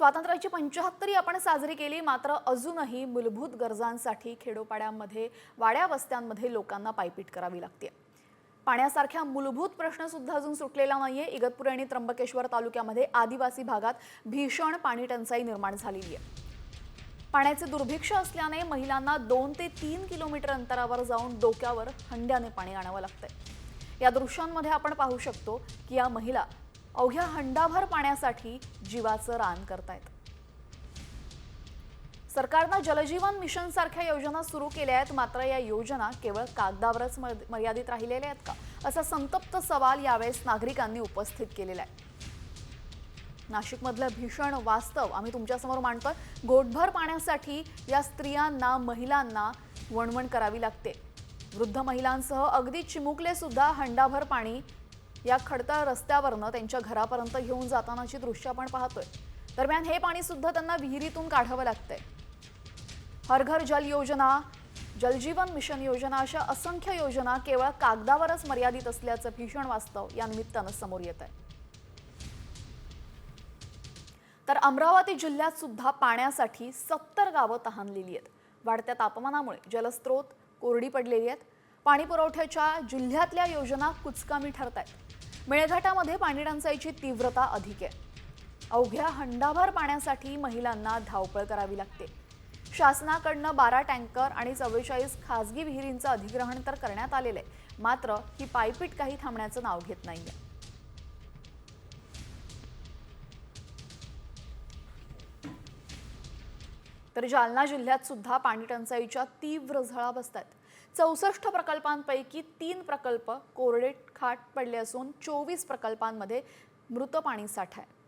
स्वातंत्र्याची पंचाहत्तरी आपण साजरी केली मात्र अजूनही मूलभूत गरजांसाठी खेडोपाड्यांमध्ये वाड्या वस्त्यांमध्ये लोकांना पायपीट करावी लागते. पाण्यासारख्या मूलभूत प्रश्नसुद्धा अजून सुटलेला नाहीये. इगतपुरी आणि त्र्यंबकेश्वर तालुक्यामध्ये आदिवासी भागात भीषण पाणी टंचाई निर्माण झालेली आहे. पाण्याचे दुर्भिक्ष असल्याने महिलांना दोन ते तीन किलोमीटर अंतरावर जाऊन डोक्यावर हंड्याने पाणी आणावं लागतंय. या दृश्यांमध्ये आपण पाहू शकतो की या महिला अवघ्या हंडाभर पाण्यासाठी जीवाचं रान करतायत. सरकारनं जलजीवन मिशन सारख्या योजना सुरू केल्या आहेत. मात्र या योजना केवळ कागदावरच मर- मर्यादित राहिलेल्या आहेत का? असा संतप्त सवाल यावेळेस नागरिकांनी उपस्थित केलेला आहे. नाशिकमधलं भीषण वास्तव आम्ही तुमच्यासमोर मांडतोय. गोटभर पाण्यासाठी या स्त्रियांना महिलांना वणवण करावी लागते. वृद्ध महिलांसह अगदी चिमुकले सुद्धा हंडाभर पाणी या खडतर रस्त्यावरनं त्यांच्या घरापर्यंत घेऊन जातानाची दृश्य आपण पाहतोय. दरम्यान हे पाणी सुद्धा त्यांना विहिरीतून काढावं लागतंय. हर घर जल योजना जलजीवन मिशन योजना अशा असंख्य योजना केवळ कागदावरच मर्यादित असल्याचं भीषण वास्तव या निमित्तानं समोर येत आहे तर अमरावती जिल्ह्यात सुद्धा पाण्यासाठी सत्तर गावं तहानलेली आहेत. वाढत्या तापमानामुळे जलस्रोत कोरडी पडलेली आहेत. पाणी पुरवठ्याच्या जिल्ह्यातल्या योजना कुचकामी ठरत आहेत मेळघाटामध्ये पाणी टंचाईची तीव्रता अधिक आहे. अवघ्या हंडाभर पाण्यासाठी महिलांना धावपळ करावी लागते. शासनाकडनं बारा टँकर आणि चव्वेचाळीस खासगी विहिरींचं अधिग्रहण तर करण्यात आलेलं आहे. मात्र ही पायपीट काही थांबण्याचं नाव घेत नाहीये. तर जालना जिल्ह्यात सुद्धा पाणी टंचाईच्या तीव्र झळा बसतात चौसष्ट प्रकल्पांपैकी तीन प्रकल्प कोरडे खाट पडले असून चोवीस प्रकल्पांमध्ये मृत पाणी साठा आहे.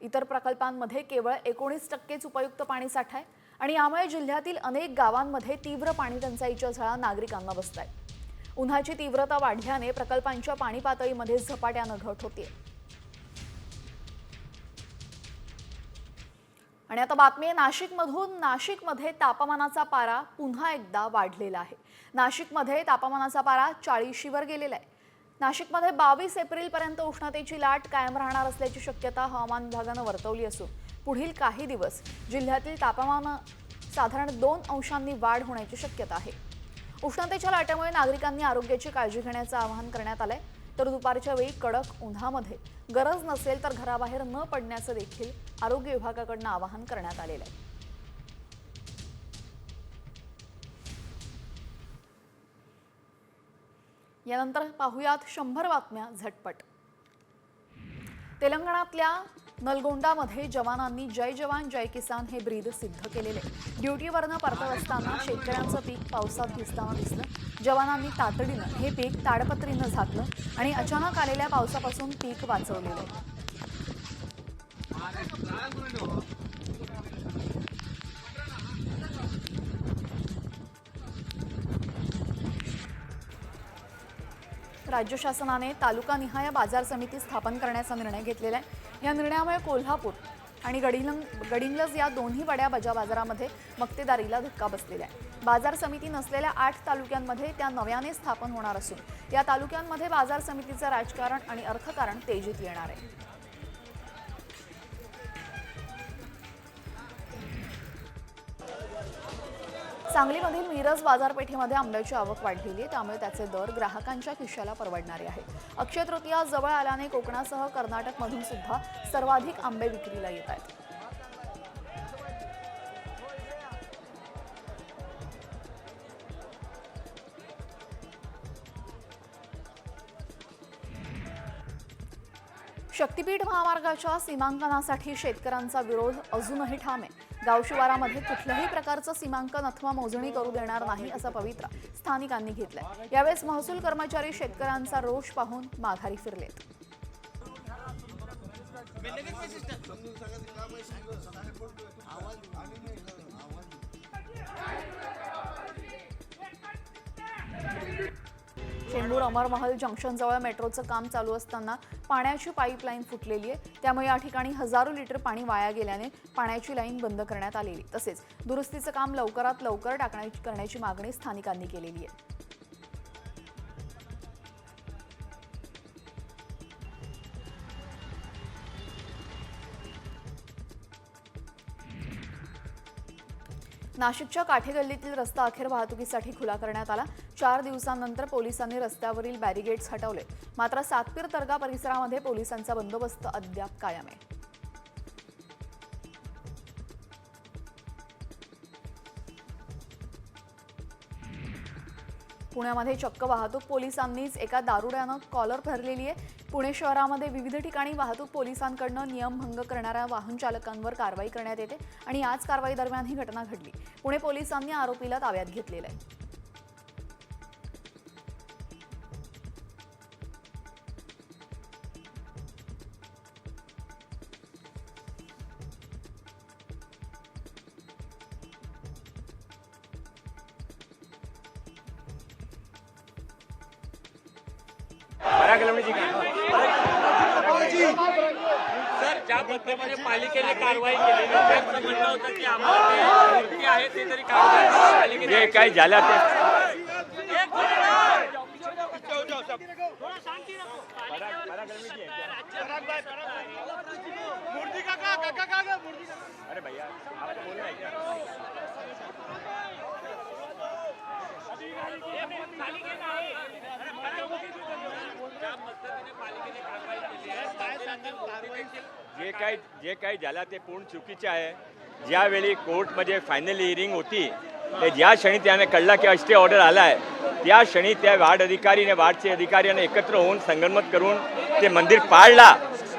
इतर प्रकल्पांमध्ये केवळ एकोणीस टक्केच उपयुक्त पाणी साठा आहे आणि यामुळे जिल्ह्यातील अनेक गावांमध्ये तीव्र पाणी टंचाईच्या झळा नागरिकांना बसत आहेत उन्हाची तीव्रता वाढल्याने प्रकल्पांच्या पाणी पातळीमध्ये झपाट्यानं घट होतीये. आणि आता बातमी आहे नाशिकमधून नाशिकमध्ये तापमानाचा पारा पुन्हा एकदा वाढलेला आहे. नाशिकमध्ये तापमानाचा पारा चाळीशीवर गेलेला आहे. नाशिकमध्ये बावीस एप्रिलपर्यंत उष्णतेची लाट कायम राहणार असल्याची शक्यता हवामान विभागानं वर्तवली असून पुढील काही दिवस जिल्ह्यातील तापमान साधारण दोन अंशांनी वाढ होण्याची शक्यता आहे. उष्णतेच्या लाटेमुळे नागरिकांनी आरोग्याची काळजी घेण्याचं आवाहन करण्यात आलं आहे तर दुपारच्या वेळी कडक उन्हामध्ये गरज नसेल तर घराबाहेर न पडण्याचं देखील आरोग्य विभागाकडनं आवाहन करण्यात आलेलं आहे. यानंतर पाहुयात शंभर बातम्या झटपट. तेलंगणातल्या नलगोंडामध्ये जवानांनी जय जवान जय किसान हे ब्रीद सिद्ध केलेले. ड्युटीवरनं परतत असताना शेतकऱ्यांचं पीक पावसात भिजताना दिसलं. जवानांनी तातडीनं हे पीक ताडपत्रीनं झाकलं आणि अचानक आलेल्या पावसापासून पीक वाचवलेलं राज्य शासनाने तालुकानिहाय बाजार समिती स्थापन करण्याचा निर्णय घेतलेला आहे. या निर्णयामुळे कोल्हापूर आणि गडिंग गडिंगलज या दोन्ही वड्या बजा बाजारामध्ये मक्तेदारीला धक्का बसलेला आहे. बाजार समिती नसलेल्या आठ तालुक्यांमध्ये त्या नव्याने स्थापन होणार असून या तालुक्यांमध्ये बाजार समितीचं राजकारण आणि अर्थकारण तेजीत येणार आहे. सांगलीमधील मिरज बाजारपेठेमध्ये आंब्याची आवक वाढलेली आहे. त्यामुळे त्याचे दर ग्राहकांच्या खिशाला परवडणारे आहेत. अक्षय तृतीया जवळ आल्याने कोकणासह कर्नाटकमधून सुद्धा सर्वाधिक आंबे विक्रीला येत आहेत. शक्तीपीठ महामार्गाच्या सीमांकनासाठी शेतकऱ्यांचा विरोध अजूनही ठाम आहे. गावशिवारामध्ये कुठल्याही प्रकारचं सीमांकन अथवा मोजणी करू देणार नाही असा पवित्रा स्थानिकांनी घेतलाय. यावेळेस महसूल कर्मचारी शेतकऱ्यांचा रोष पाहून माघारी फिरलेत. चेंबूर अमरमहल जंक्शनजवळ मेट्रोचं काम चालू असताना पाण्याची पाईपलाईन फुटलेली आहे. त्यामुळे या ठिकाणी हजारो लिटर पाणी वाया गेल्याने पाण्याची लाईन बंद करण्यात आलेली. तसेच दुरुस्तीचं काम लवकरात लवकर टाकण्याची करण्याची मागणी स्थानिकांनी केलेली आहे. नाशिकच्या काठे गल्लीतील रस्ता अखेर वाहतुकीसाठी खुला करण्यात आला. चार दिवसांनंतर पोलिसांनी रस्त्यावरील बॅरिगेड्स हटवले. मात्र सातपीर तर्गा परिसरामध्ये पोलिसांचा बंदोबस्त अद्याप कायम आहे. पुण्यामध्ये चक्क वाहतूक पोलिसांनीच एका दारुड्यानं कॉलर भरलेली आहे. पुणे शहरामध्ये विविध ठिकाणी वाहतूक पोलिसांकडनं नियमभंग करणाऱ्या वाहन चालकांवर कारवाई करण्यात येते आणि याच कारवाई दरम्यान ही घटना घडली. पुणे पोलिसांनी आरोपीला ताब्यात घेतलेलं आहे. का सर ज्या पद्धतीने पालिकेने कारवाई त्यांचं म्हणणं होतं की आम्हाला ते मूर्ती आहे ते तरी कारवाई पालिकेने. जे काही झालं ते अरे भैया आपको बोलना है क्या? जे काही जे काही झालं ते पूर्ण चुकीचे आहे. ज्यावेळी कोर्टमध्ये फायनल हिअरिंग होती ते ज्या क्षणी त्याने कळला की स्टे ऑर्डर आला आहे त्या क्षणी त्या वार्ड अधिकारी आणि वार्डचे अधिकाऱ्याने एकत्र होऊन संगनमत करून ते मंदिर पाडला.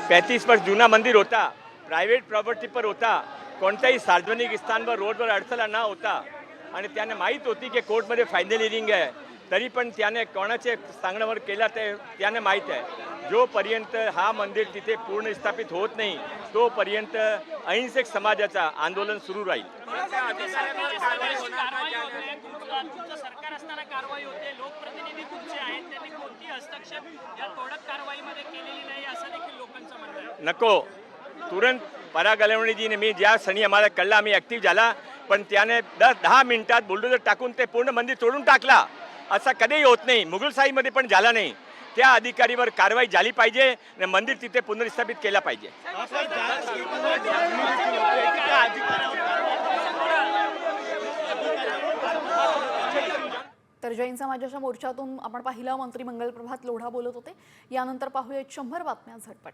पॅतीस वर्ष जुना मंदिर होता प्रायव्हेट प्रॉपर्टी पर होता कोणत्याही सार्वजनिक स्थानवर रोडवर अडथळा न होता. आणि त्याने माहीत होती की कोर्टमध्ये फायनल हिअरिंग आहे. तरी पण त्याने कोणाचे सांगण्यावर केला ते त्याने माहीत आहे. जोपर्यंत हा मंदिर तिथे पूर्ण स्थापित होत नाही तोपर्यंत अहिंसक समाजाचा आंदोलन सुरू राहील. नको. तुरंत परागलवणीजीने मी ज्या क्षणी आम्हाला कळला आम्ही ॲक्टिव्ह झाला पण त्याने दस दहा मिनिटात बुलडोजर टाकून ते पूर्ण मंदिर तोडून टाकला. असा कधीही होत नाही. मुघलशाहीमध्ये पण झाला नाही. त्या अधिकारीवर कारवाई झाली पाहिजे आणि मंदिर तिथे पुनर्स्थापित केलं पाहिजे. तर जैन समाजाच्या मोर्चातून आपण पाहिलं मंत्री मंगल प्रभात लोढा बोलत होते. यानंतर पाहूयात शंभर बातम्या झटपट.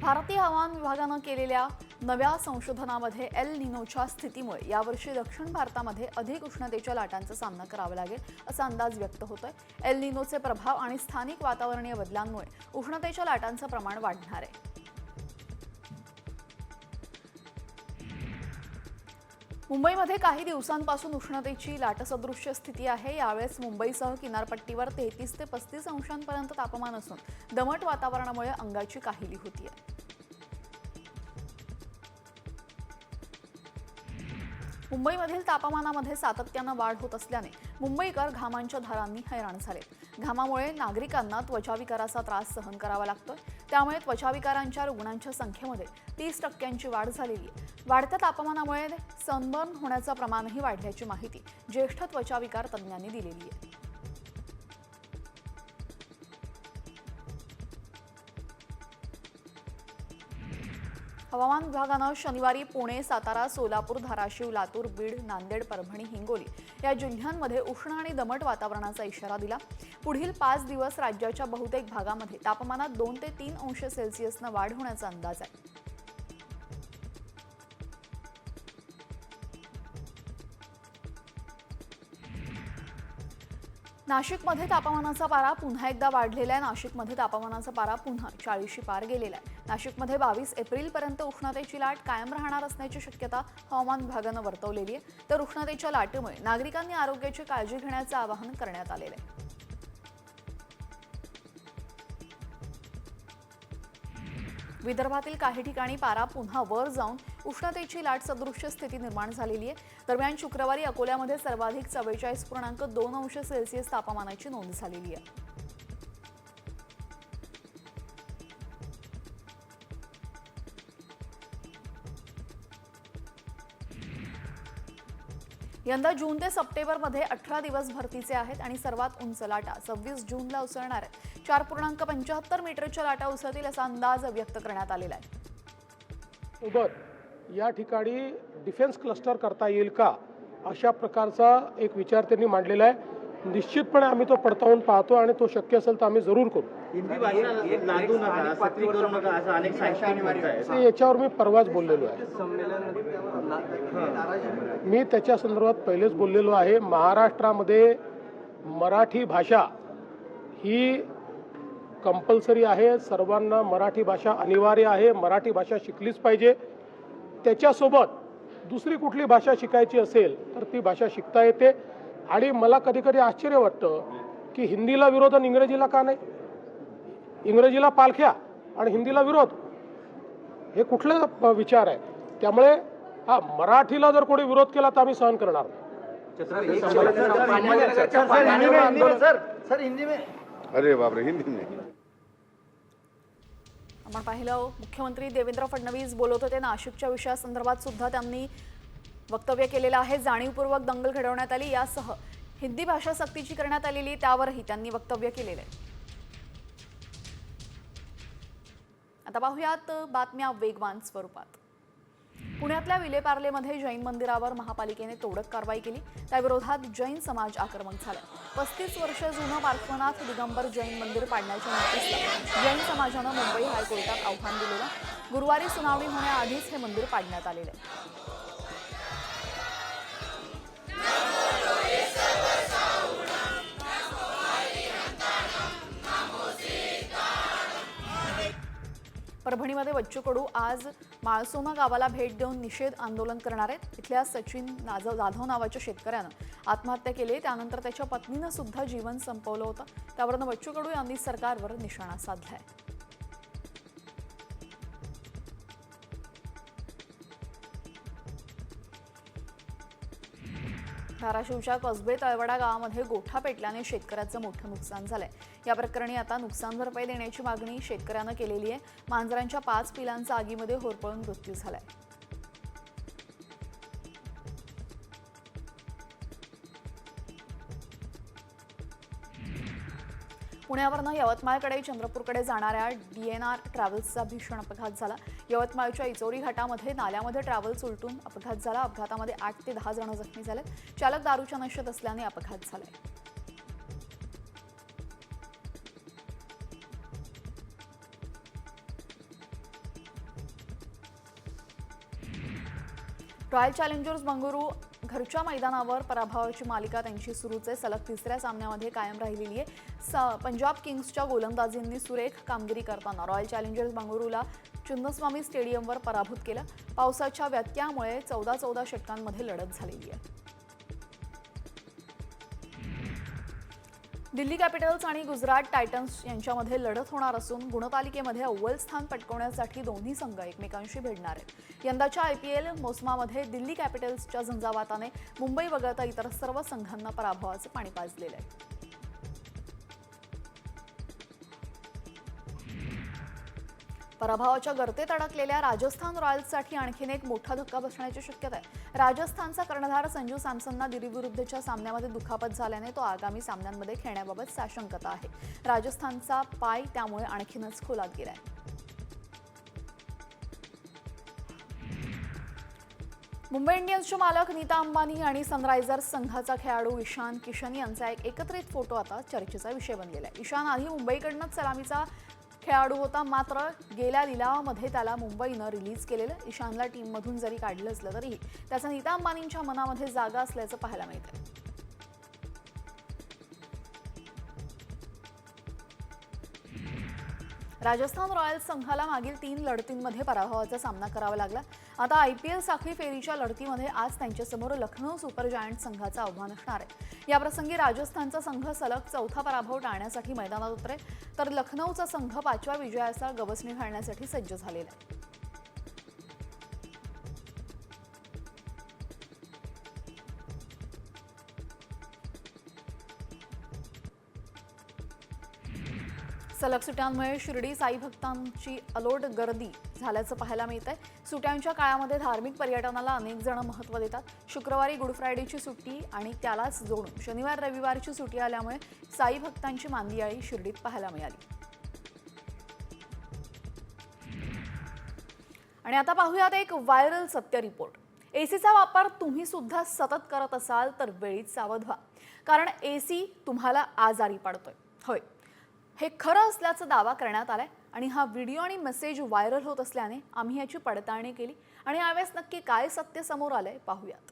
भारतीय हवामान विभागानं केलेल्या नव्या संशोधनामध्ये एल निनोच्या स्थितीमुळे यावर्षी दक्षिण भारतामध्ये अधिक उष्णतेच्या लाटांचा सामना करावा लागेल असा अंदाज व्यक्त होतोय. एल निनोचे प्रभाव आणि स्थानिक वातावरणीय बदलांमुळे उष्णतेच्या लाटांचं प्रमाण वाढणार आहे. मुंबईमध्ये काही दिवसांपासून उष्णतेची लाटसदृश्य स्थिती आहे. यावेळेस मुंबईसह किनारपट्टीवर तेहतीस ते पस्तीस अंशांपर्यंत तापमान असून दमट वातावरणामुळे अंगाची काहिली होतीये. मुंबईमधील तापमानामध्ये सातत्यानं वाढ होत असल्याने मुंबईकर घामांच्या धारांनी हैराण झाले. घामामुळे नागरिकांना त्वचाविकाराचा त्रास सहन करावा लागतोय. त्यामुळे त्वचाविकारांच्या रुग्णांच्या संख्येमध्ये तीस टक्क्यांची वाढ झालेली आहे. वाढत्या तापमानामुळे सनबर्न होण्याचं प्रमाणही वाढल्याची माहिती ज्येष्ठ त्वचाविकार तज्ज्ञांनी दिलेली आहे. हवामान विभागानं शनिवारी पुणे सातारा सोलापूर धाराशिव लातूर बीड नांदेड परभणी हिंगोली या जिल्ह्यांमध्ये उष्ण आणि दमट वातावरणाचा इशारा दिला. पुढील पाच दिवस राज्याच्या बहुतेक भागामध्ये तापमानात दोन ते तीन अंश सेल्सिअसनं वाढ होण्याचा अंदाज आहे. नाशिकमध्ये तापमानाचा पारा पुन्हा एकदा वाढलेला आहे. नाशिकमध्ये तापमानाचा पारा पुन्हा चाळीसशी पार गेलेला आहे. नाशिकमध्ये बावीस एप्रिलपर्यंत उष्णतेची लाट कायम राहणार असण्याची शक्यता हवामान विभागानं वर्तवलेली आहे. तर उष्णतेच्या लाटेमुळे नागरिकांनी आरोग्याची काळजी घेण्याचं आवाहन करण्यात आलेलं आहे. विदर्भातील काही ठिकाणी पारा पुन्हा वर जाऊन उष्णतेची लाट सदृश्य स्थिती निर्माण झालेली आहे. दरम्यान शुक्रवारी अकोल्यामध्ये सर्वाधिक चव्वेचाळीस पूर्णांक दोन अंश सेल्सिअस तापमानाची नोंद झालेली आहे. यंदा जून ते सप्टेंबरमध्ये अठरा दिवस भरतीचे आहेत आणि सर्वात उंच लाटा सव्वीस जूनला उसळणार आहेत. चार पूर्णांक पंच्याहत्तर मीटरच्या लाटा उसळतील असा अंदाज व्यक्त करण्यात आलेला आहे. सोबत या ठिकाणी डिफेन्स क्लस्टर करता येईल का? अशा प्रकारचा एक विचार त्यांनी मांडलेला आहे. निश्चितपणे आम्ही तो पडताळून पाहतो आणि तो शक्य असेल तर आम्ही जरूर करू. याच्यावर मी परवाच बोललेलो आहे. मी त्याच्या संदर्भात पहिलेच बोललेलो आहे. महाराष्ट्रामध्ये मराठी भाषा ही कंपल्सरी आहे. सर्वांना मराठी भाषा अनिवार्य आहे. मराठी भाषा शिकलीच पाहिजे. त्याच्यासोबत दुसरी कुठली भाषा शिकायची असेल तर ती भाषा शिकता येते. आणि मला कधी कधी आश्चर्य वाटतं की हिंदीला विरोध आणि इंग्रजीला का नाही? इंग्रजीला पालख्या आणि हिंदीला विरोध. हे कुठले विचार आहे? त्यामुळे हा मराठीला जर कोणी विरोध केला तर आम्ही सहन करणार. सर हिंदी में अरे बापरे हिंदी नाही. आपण पाहिलं मुख्यमंत्री देवेंद्र फडणवीस बोलत होते. नाशिकच्या विषयासंदर्भात सुद्धा त्यांनी वक्तव्य केलेलं आहे. जाणीवपूर्वक दंगल घडवण्यात आली. यासह हिंदी भाषा सक्तीची करण्यात आलेली त्यावरही त्यांनी वक्तव्य केलेलं आहे. आता पाहूयात बातम्या वेगवान स्वरूपात. पुण्यातल्या विलेपार्लेमध्ये जैन मंदिरावर महापालिकेने तोडक कारवाई केली. त्याविरोधात जैन समाज आक्रमक झाला पस्तीस वर्ष जुनं पार्श्वनाथ दिगंबर जैन मंदिर पाडण्याच्या नोटीसला जैन समाजानं मुंबई हायकोर्टात आव्हान दिलेलं. गुरुवारी सुनावणी होण्याआधीच हे मंदिर पाडण्यात आलेलं आहे. परभणीमध्ये बच्चू कडू आज माळसोना गावाला भेट देऊन निषेध आंदोलन करणार आहेत. इथल्या सचिन नाजव जाधव नावाच्या शेतकऱ्यानं आत्महत्या केली. त्यानंतर त्याच्या पत्नीनं सुद्धा जीवन संपवलं होतं. त्यावरनं बच्चू कडू यांनी सरकारवर निशाणा साधलाय. धाराशिवच्या कसबे तळवडा गावामध्ये गोठा पेटल्याने शेतकऱ्याचं मोठं नुकसान झालंय. या प्रकरणी आता नुकसान भरपाई देण्याची मागणी शेतकऱ्यानं केलेली आहे. मांजरांच्या पाच पिलांचा आगीमध्ये होरपळून मृत्यू झालाय. पुण्यावरनं यवतमाळकडे चंद्रपूरकडे जाणाऱ्या डी एन आर ट्रॅव्हल्सचा भीषण अपघात झाला. यवतमाळच्या इचोरी घाटामध्ये नाल्यामध्ये ट्रॅव्हल्स उलटून अपघात झाला. अपघातामध्ये आठ ते दहा जण जखमी झाले. चालक दारूच्या नशेत असल्याने अपघात झालाय. रॉयल चॅलेंजर्स बंगळुरू घरच्या मैदानावर पराभवाची मालिका त्यांची सुरूच आहे. सलग तिसऱ्या सामन्यामध्ये कायम राहिलेली आहे. स पंजाब किंग्सच्या गोलंदाजींनी सुरेख कामगिरी करताना रॉयल चॅलेंजर्स बंगळुरूला चिन्नस्वामी स्टेडियमवर पराभूत केलं. पावसाच्या व्यत्ययामुळे चौदा चौदा षटकांमध्ये लढत झालेली आहे. दिल्ली कॅपिटल्स आणि गुजरात टायटन्स यांच्यामध्ये लढत होणार असून गुणतालिकेमध्ये अव्वल स्थान पटकवण्यासाठी दोन्ही संघ एकमेकांशी भिडणार आहेत. यंदाच्या आय पी एल मोसमामध्ये दिल्ली कॅपिटल्सच्या झंझावाताने मुंबई वगळता इतर सर्व संघांना पराभवाचं पाणी पाजलेलं आहे. पराभवाच्या गर्तेत अडकलेल्या राजस्थान रॉयल्ससाठी आणखीन एक मोठा धक्का बसण्याची शक्यता आहे. राजस्थानचा कर्णधार संजू सॅमसनना दिल्लीविरुद्धच्या सामन्यामध्ये दुखापत झाल्याने तो आगामी सामन्यांमध्ये खेळण्याबाबत साशंकता आहे. राजस्थानचा पाय त्यामुळे आणखीनच खोलात गेलाय. मुंबई इंडियन्सचे मालक नीता अंबानी आणि सनरायझर्स संघाचा खेळाडू ईशान किशन यांचा एक एकत्रित फोटो आता चर्चेचा विषय बनलेला आहे. ईशान आधी मुंबईकडनंच सलामीचा खेळाडू होता मात्र गेल्या लिलावामध्ये त्याला मुंबईनं रिलीज केलेलं. ईशानला टीममधून जरी काढलं असलं तरीही त्याचा नीता अंबानींच्या मनामध्ये जागा असल्याचं पाहायला मिळतं राजस्थान रॉयल्स संघाला मागील तीन लढतींमध्ये पराभवाचा सामना करावा लागला. आता आय पी एल साखळी फेरीच्या लढतीमध्ये आज त्यांच्यासमोर लखनौ सुपर जायंट संघाचं आव्हान असणार आहे. याप्रसंगी राजस्थानचा संघ सलग चौथा पराभव टाळण्यासाठी मैदानात उतरेल. तर लखनौचा संघ पाचव्या विजयाचा गवसणी घालण्यासाठी सज्ज झालेला आहे. सलग सुट्यांमुळे शिर्डी साई भक्तांची अलोट गर्दी झाल्याचं पाहायला मिळत आहे सुट्यांच्या काळामध्ये धार्मिक पर्यटनाला अनेक जण महत्त्व देतात. शुक्रवारी गुड फ्रायडेची सुट्टी आणि त्यालाच जोडून शनिवार रविवारची सुट्टी आल्यामुळे साई भक्तांची मांदियाळी शिर्डीत पाहायला मिळाली. आणि आता पाहूयात एक व्हायरल सत्य रिपोर्ट. एसीचा वापर तुम्ही सुद्धा सतत करत असाल तर वेळीच सावध व्हा. कारण एसी तुम्हाला आजारी पाडतोय. होय. हे खरं असल्याचा दावा करण्यात आलाय आणि हा व्हिडिओ आणि मेसेज व्हायरल होत असल्याने आम्ही याची पडताळणी केली आणि यावेळेस नक्की काय सत्य समोर आलंय पाहूयात.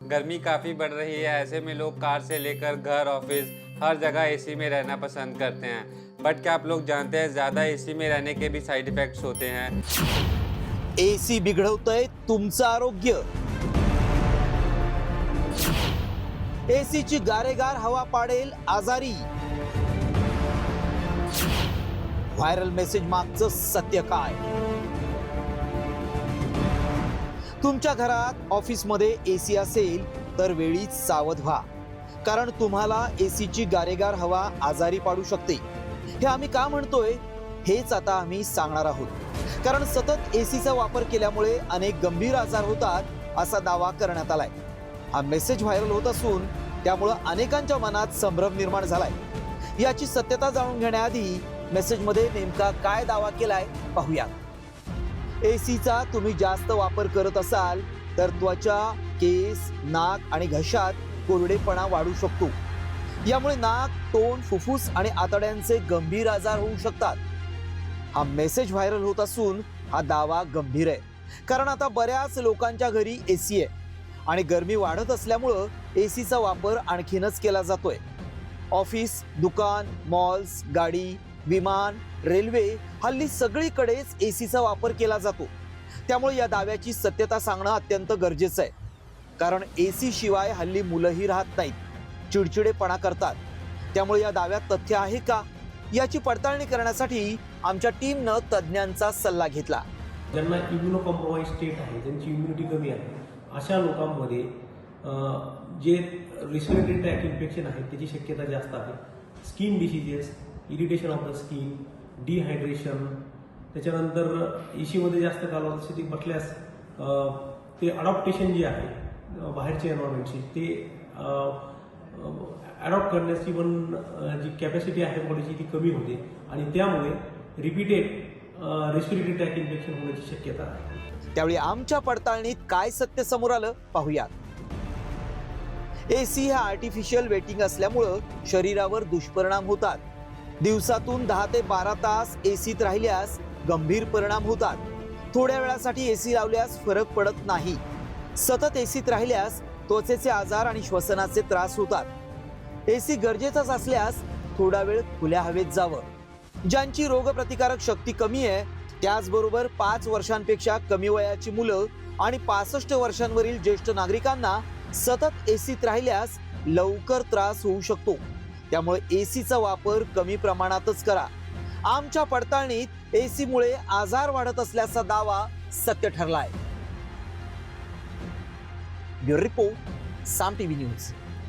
गर्मी काफ़ी बढ़ रही है ऐसे में लोग कार से लेकर घर ऑफिस हर जगह एसी में रहना पसंद करते हैं। बट क्या आप लोग जानते हैं ज़्यादा एसी में रहने के भी साइड इफ़ेक्ट्स होते हैं? एसी बिघडवतय तुमचं आरोग्य. एसीची गारेगार हवा पाडेल आजारी. व्हायरल मेसेज मागचं सत्य काय? तुमच्या घरात ऑफिसमध्ये ए सी असेल तर वेळीच सावध व्हा. कारण तुम्हाला ए सीची गारेगार हवा आजारी पाडू शकते. हे आम्ही का म्हणतोय? हेच आता आम्ही सांगणार आहोत. कारण सतत ए सीचा वापर केल्यामुळे अनेक गंभीर आजार होतात असा दावा करण्यात आलाय. हा मेसेज व्हायरल होत असून त्यामुळं अनेकांच्या मनात संभ्रम निर्माण झालाय. याची सत्यता जाणून घेण्याआधी मेसेजमध्ये नेमका काय दावा केलाय ए सीचा तुम्ही जास्त वापर करत असाल तर त्वचा केस नाक आणि घशात कोरडेपणा वाढू शकतो. यामुळे नाक तोंड फुफ्फुस आणि आतड्यांचे गंभीर आजार होऊ शकतात. हा मेसेज व्हायरल होत असून हा दावा गंभीर आहे. कारण आता बऱ्याच लोकांच्या घरी ए सी आहे आणि गरमी वाढत असल्यामुळं ए सीचा वापर आणखीनच केला जातोय. ऑफिस दुकान मॉल्स गाडी विमान रेल्वे हल्ली सगळीकडेच ए सीचा वापर केला जातो. त्यामुळे या दाव्याची सत्यता सांगणं अत्यंत गरजेचं आहे. कारण ए सी शिवाय हल्ली मुलंही राहत नाहीत. चिडचिडेपणा करतात. त्यामुळे या दाव्यात तथ्य आहे का? याची पडताळणी करण्यासाठी आमच्या टीमनं तज्ज्ञांचा सल्ला घेतला. ज्यांना इम्युनो कॉम्प्रोमाइज स्टेट आहे ज्यांची इम्युनिटी कमी आहे अशा लोकांमध्ये जे रिस्पिरेटरी ट्रॅक इन्फेक्शन आहे त्याची शक्यता जास्त आहे. Skin diseases irritation of the skin dehydration त्याच्यानंतर एशीमध्ये जास्त कालावधीसाठी बसल्यास ते अडॉप्टेशन जे आहे बाहेरच्या एन्व्हायरमेंटची ते अडॉप्ट करण्याची पण जी कॅपॅसिटी आहे बॉडीची ती कमी होते. आणि त्यामुळे रिपीटेड रेस्पिरेटरी ट्रॅक इन्फेक्शन होण्याची शक्यता आहे. त्यावेळी आमच्या पडताळणीत काय सत्य समोर आलं पाहूयात. एसी हा आर्टिफिशियल वेटिंग असल्यामुळं शरीरावर दुष्परिणाम होतात. दिवसातून दहा ते बारा तास एसीत राहिल्यास गंभीर परिणाम होतात. थोड्या वेळासाठी एसी लावल्यास फरक पडत नाही. सतत एसीत राहिल्यास त्वचेचे आजार आणि श्वसनाचे त्रास होतात. एसी गरजेचाच असल्यास थोडा वेळ खुल्या हवेत जावं. ज्यांची रोगप्रतिकारक शक्ती कमी आहे त्याचबरोबर पाच वर्षांपेक्षा कमी वयाची मुलं आणि पासष्ट वर्षांवरील ज्येष्ठ नागरिकांना सतत एसीत राहिल्यास लवकर त्रास होऊ शकतो. त्यामुळे एसीचा वापर कमी प्रमाणातच करा. आमच्या पडताळणीत एसीमुळे आजार वाढत असल्याचा दावा सत्य ठरलाय. Bureau report Saam TV news.